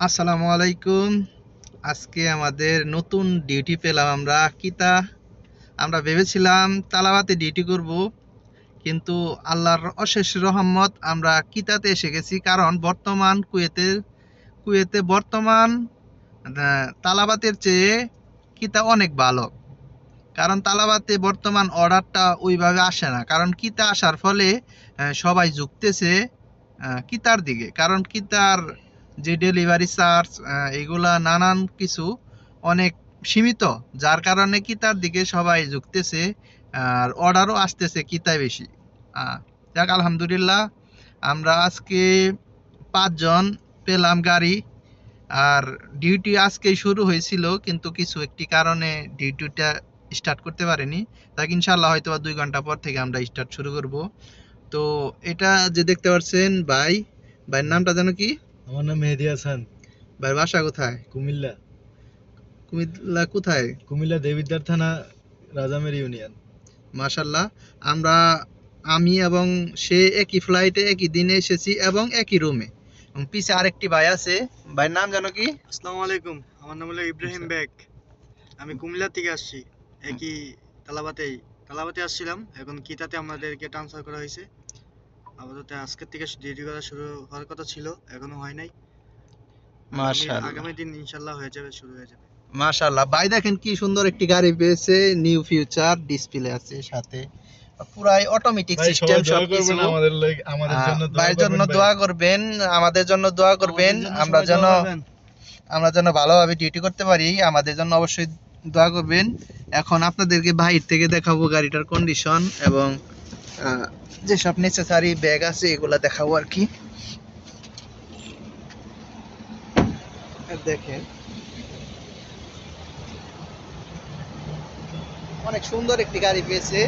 আসসালামু আলাইকুম। আজকে আমাদের নতুন ডিউটি পেলাম আমরা কিতা আমরা ভেবেছিলাম তালাবাতে ডিউটি করব, কিন্তু আল্লাহর অশেষ রহমত আমরা কিতাতে এসে গেছি, কারণ বর্তমান কুয়েতে কুয়েতে বর্তমান তালাবাতের চেয়ে কিতা অনেক ভালো। কারণ তালাবাতে বর্তমান অর্ডারটা ওইভাবে আসে না, কারণ কিতা আসার ফলে সবাই ঝুঁকতেছে কিতার দিকে। কারণ কিতার যে ডেলিভারি চার্জ এগুলা নানান কিছু অনেক সীমিত, যার কারণে কিতার দিকে সবাই ঝুঁকতেছে, আর অর্ডারও আসতেছে কিতায় বেশি। যাক, আলহামদুলিল্লাহ, আমরা আজকে পাঁচজন পেলাম গাড়ি, আর ডিউটি আজকেই শুরু হয়েছিল, কিন্তু কিছু একটি কারণে ডিউটিটা স্টার্ট করতে পারিনি। তাকে ইনশাল্লাহ হয়তো দুই ঘণ্টা পর থেকে আমরা স্টার্ট শুরু করব। তো এটা যে দেখতে পাচ্ছেন, ভাই, ভাইয়ের নামটা যেন কি? আমার নাম মেহেদি হাসান। ভাই বাসা কোথায়? কুমিল্লা। কুমিল্লা কোথায়? কুমিল্লা দেবিদ্বার থানা রাজামের ইউনিয়ন। মাশাল্লাহ আমরা আমি এবং সে একই ফ্লাইটে একই দিনে এসেছি এবং একই রুমে পিছে আরেকটি ভাই আছে। ভাইয়ের নাম জানো কি? আসসালামু আলাইকুম আমার নাম হলো ইব্রাহিম বেগ। আমি কুমিল্লা থেকে আসছি একই তালাবাতেই। তালাবাতে আসছিলাম এখন কিতাতে আমাদেরকে ট্রান্সফার করা হয়েছে। আপাতত আজকের থেকে ডিউটি করা শুরু হওয়ার কথা ছিল এখনও হয় নাই। আগামী- মাশাআল্লাহ। আগামী দিন ইনশাল্লাহ হয়ে যাবে শুরু হয়ে যাবে। মাশাল্লাহ ভাই দেখেন কি সুন্দর একটি গাড়ি পেয়েছে নিউ ফিউচার ডিসপ্লে আছে সাথে। পুরাই অটোমেটিক সিস্টেম সবকিছু। আমাদের আমাদের জন্য দোয়া ভাইয়ের জন্য করবেন দোয়া করবেন আমাদের জন্য দোয়া করবেন। আমরা যেন আমরা যেন ভালোভাবে ডিউটি করতে পারি আমাদের জন্য অবশ্যই দোয়া করবেন। এখন আপনাদেরকে বাহির থেকে দেখাবো গাড়িটার কন্ডিশন এবং যেসব নেসেসারি ব্যাগ আছে, এগুলা দেখাবো আর কি। দেখেন, অনেক সুন্দর একটি গাড়ি পেয়েছে।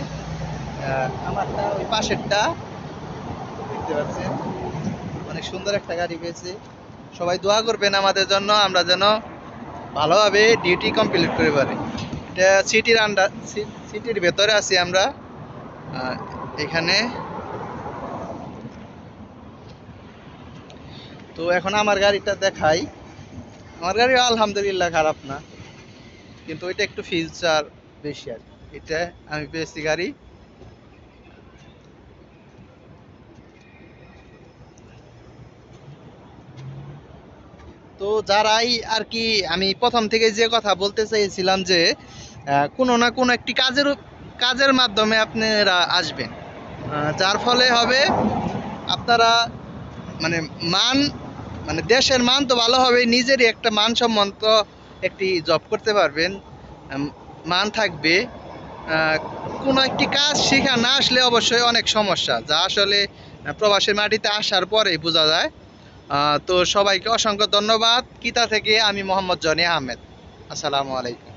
আমারটা ওই পাশেরটা, দেখতে পাচ্ছেন? অনেক সুন্দর একটা গাড়ি পেয়েছে। সবাই দোয়া করবেন আমাদের জন্য, আমরা যেন ভালোভাবে ডিউটি কমপ্লিট করতে পারি। এটা সিটির আন্ডার সিটির ভেতরে আছি আমরা। এখানে। তো এখন আমার গাড়িটা দেখাই। আমার গাড়ি আলহামদুলিল্লাহ খারাপ না, কিন্তু ওইটা একটু ফিউচার বেশি আর। এটা আমি পেয়েছি গাড়ি। তো যারাই আর কি, আমি প্রথম থেকে যে কথা বলতে চাইছিলাম যে কোনো না কোনো একটি কাজের কাজের মাধ্যমে আপনারা আসবেন। যার ফলে হবে আপনারা মানে মান মানে দেশের মান তো ভালো হবে, নিজেরই একটা মানসম্মত একটি জব করতে পারবেন মান থাকবে। কোনো একটি কাজ শেখা না আসলে অবশ্যই অনেক সমস্যা, যা আসলে প্রবাসের মাটিতে আসার পরেই বোঝা যায়। তো সবাইকে অসংখ্য ধন্যবাদ। কিতা থেকে আমি মোহাম্মদ জনি আহমেদ। আসসালামু আলাইকুম।